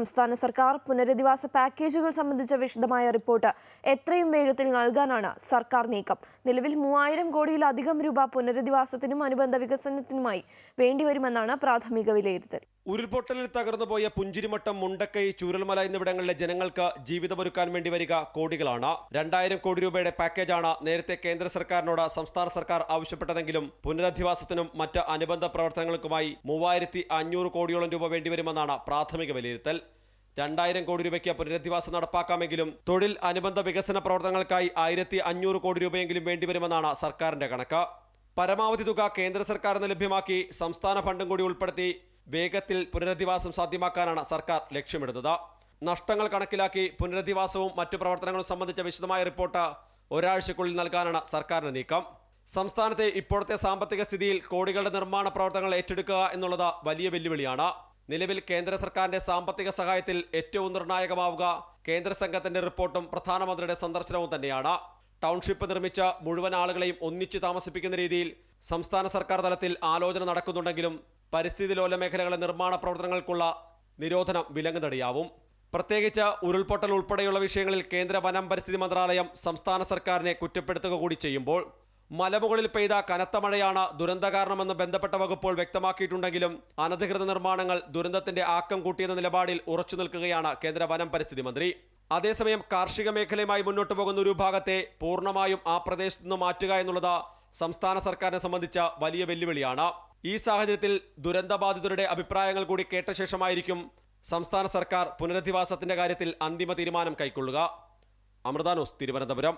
സംസ്ഥാന സർക്കാർ പുനരധിവാസ പാക്കേജുകൾ സംബന്ധിച്ച വിശദമായ റിപ്പോർട്ട് എത്രയും വേഗത്തിൽ നൽകാനാണ് സർക്കാർ നീക്കം. നിലവിൽ മൂവായിരം കോടിയിലധികം രൂപ പുനരധിവാസത്തിനും അനുബന്ധ വികസനത്തിനുമായി വേണ്ടിവരുമെന്നാണ് പ്രാഥമിക വിലയിരുത്തൽ. ഉരുൾപൊട്ടലിൽ തകർന്നുപോയ പുഞ്ചിരിമട്ടം മുണ്ടക്കൈ ചൂരൽമല എന്നിവിടങ്ങളിലെ ജനങ്ങൾക്ക് ജീവിതമൊരുക്കാൻ വേണ്ടി വരിക കോടികളാണ്. രണ്ടായിരം കോടി രൂപയുടെ പാക്കേജാണ് നേരത്തെ കേന്ദ്ര സർക്കാരിനോട് സംസ്ഥാന സർക്കാർ ആവശ്യപ്പെട്ടതെങ്കിലും പുനരധിവാസത്തിനും മറ്റ് അനുബന്ധ പ്രവർത്തനങ്ങൾക്കുമായി മൂവായിരത്തി അഞ്ഞൂറ് കോടിയോളം രൂപ വേണ്ടിവരുമെന്നാണ് പ്രാഥമിക വിലയിരുത്തൽ. രണ്ടായിരം കോടി രൂപയ്ക്ക് പുനരധിവാസം നടപ്പാക്കാമെങ്കിലും തൊഴിൽ അനുബന്ധ വികസന പ്രവർത്തനങ്ങൾക്കായി ആയിരത്തി അഞ്ഞൂറ് കോടി രൂപയെങ്കിലും വേണ്ടിവരുമെന്നാണ് സർക്കാരിന്റെ കണക്ക്. പരമാവധി തുക കേന്ദ്ര സർക്കാരിന് ലഭ്യമാക്കി സംസ്ഥാന ഫണ്ടും കൂടി ഉൾപ്പെടുത്തി വേഗത്തിൽ പുനരധിവാസം സാധ്യമാക്കാനാണ് സർക്കാർ ലക്ഷ്യമിടുന്നത്. നഷ്ടങ്ങൾ കണക്കിലാക്കി പുനരധിവാസവും മറ്റു പ്രവർത്തനങ്ങളും സംബന്ധിച്ച വിശദമായ റിപ്പോർട്ട് ഒരാഴ്ചക്കുള്ളിൽ നൽകാനാണ് സർക്കാരിന്റെ നീക്കം. സംസ്ഥാനത്തെ ഇപ്പോഴത്തെ സാമ്പത്തിക സ്ഥിതിയിൽ കോടികളുടെ നിർമ്മാണ പ്രവർത്തനങ്ങൾ ഏറ്റെടുക്കുക എന്നുള്ളത് വലിയ വെല്ലുവിളിയാണ്. നിലവിൽ കേന്ദ്ര സർക്കാരിന്റെ സാമ്പത്തിക സഹായത്തിൽ ഏറ്റവും നിർണായകമാവുക കേന്ദ്ര സംഘത്തിന്റെ റിപ്പോർട്ടും പ്രധാനമന്ത്രിയുടെ സന്ദർശനവും തന്നെയാണ്. ടൗൺഷിപ്പ് നിർമ്മിച്ച മുഴുവൻ ആളുകളെയും ഒന്നിച്ചു താമസിപ്പിക്കുന്ന രീതിയിൽ സംസ്ഥാന സർക്കാർ തലത്തിൽ ആലോചന നടക്കുന്നുണ്ടെങ്കിലും പരിസ്ഥിതി ലോല മേഖലകളെ നിർമ്മാണ പ്രവർത്തനങ്ങൾക്കുള്ള നിരോധനം വിലങ്ങുതടിയാവും. പ്രത്യേകിച്ച് ഉരുൾപൊട്ടൽ ഉൾപ്പെടെയുള്ള വിഷയങ്ങളിൽ കേന്ദ്ര വനം പരിസ്ഥിതി മന്ത്രാലയം സംസ്ഥാന സർക്കാരിനെ കുറ്റപ്പെടുത്തുക കൂടി ചെയ്യുമ്പോൾ മലമുകളിൽ പെയ്ത കനത്ത മഴയാണ് ദുരന്ത കാരണമെന്ന് ബന്ധപ്പെട്ട വകുപ്പുകൾ വ്യക്തമാക്കിയിട്ടുണ്ടെങ്കിലും അനധികൃത നിർമ്മാണങ്ങൾ ദുരന്തത്തിന്റെ ആക്കം കൂട്ടിയെന്ന നിലപാടിൽ ഉറച്ചു നിൽക്കുകയാണ് കേന്ദ്ര വനം പരിസ്ഥിതി മന്ത്രി. അതേസമയം കാർഷിക മേഖലയുമായി മുന്നോട്ട് പോകുന്ന ഒരു ഭാഗത്തെ പൂർണമായും ആ പ്രദേശത്തു നിന്ന് മാറ്റുക എന്നുള്ളത് സംസ്ഥാന സർക്കാരിനെ സംബന്ധിച്ച വലിയ വെല്ലുവിളിയാണ്. ഈ സാഹചര്യത്തിൽ ദുരന്തബാധിതരുടെ അഭിപ്രായങ്ങൾ കൂടി കേട്ട ശേഷമായിരിക്കും സംസ്ഥാന സർക്കാർ പുനരധിവാസത്തിന്റെ കാര്യത്തിൽ അന്തിമ തീരുമാനം കൈക്കൊള്ളുക. അമൃതാനോസ് തിരുവനന്തപുരം.